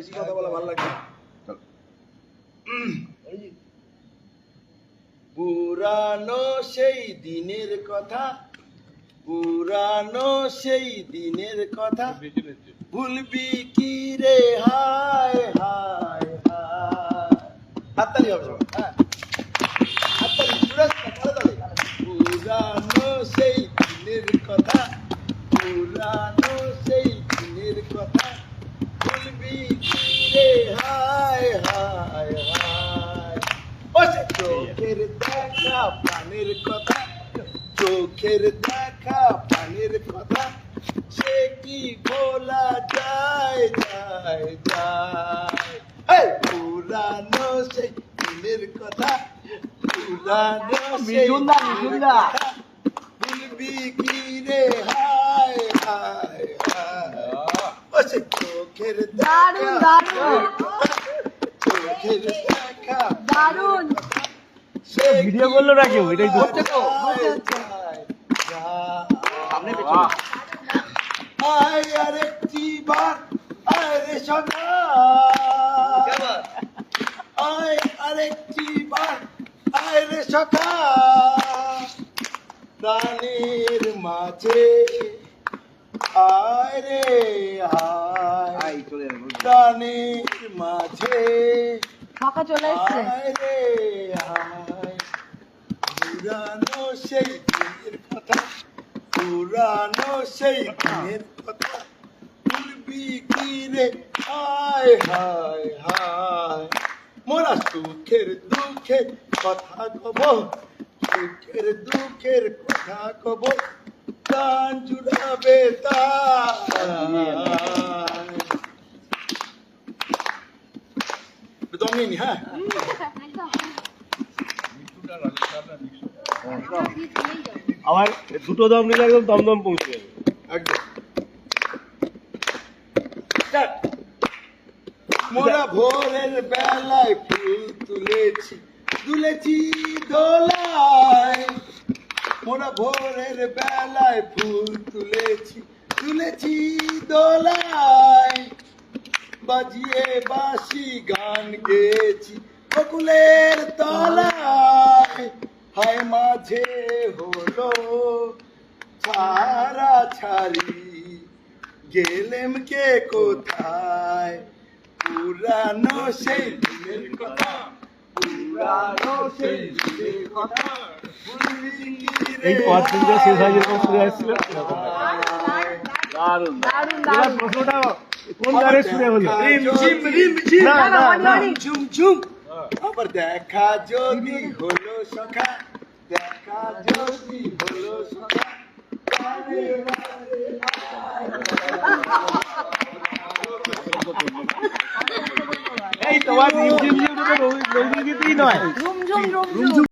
বেশি কথা বলা ভালো লাগে পুরানো সেই দিনের কথা, পুরানো সেই দিনের কথা, ভুলবি কি রে? হায় হায় হায়। পুরানো সেই দিনের কথা, পুরানো সেই দিনের কথা ভুলবি কি রে হায় হায় হায় ও সে চোখের দেখা প্রাণের কথা চোখের দেখা প্রাণের কথা সে কি বলা যায় যায় যায়। পুরানো সেই দিনের কথা পুরানো সেই ভুলবি কি রে? হায় হায়। সে চোখের দারুণ, দারুণ। চোখের দেখা দারুণ সে ভিডিও করল না কেউ এটাই তো। হচ্ছে তো হচ্ছে, হচ্ছে। সামনে পেছনে। আয় আরেকটি বার আয় রে সখা আয় আরেকটি বার আয় রে সখা। প্রাণের মাঝে আয় রে আয়। প্রাণের মাঝে। ফাঁকা চলে এসছে পুরানো সেই দিনের কথা পুরানো সেই দিনের কথা। ভুলবি কি রে? হায় হায় হায়। মোরা সুখের দুঃখের কথা কব সুখের দুঃখের কথা কব। গান জুড়াবে তাই দম হ্যাঁ। আমার দুটো দম নিলে একদম দমদম পৌঁছে যাবে। একদম। মোরা ভোরের বেলায় ফুল তুলেছি তুলেছি দোলায় মোরা ভোরের বেলায় ফুল তুলেছি তুলেছি দোলায় বাজিয়ে বাসি গান গেছি বকুলের তলায়। হায় মাঝে হলো ছাড়া ছাড়ি। গেলেম কে কোথায়? পুরানো সেই দিনের কথা। পুরানো সেই দিনের কথা। এই পাঁচ শেষ হয় যেরকম দারুণ দারুণ প্রশ্নটা কোন গানে শুনে হলো রিম ঝিম রিম ঝিম না, না, না। ঝুম ঝুম আবার দেখা যদি হলো সখা দেখা যদি হলো সখা বারে বারে এই তোমার রিম ঝিম ঝিম তো রবীন্দ্র গীতিই নয় ঝুম ঝুম ঝুম ঝুম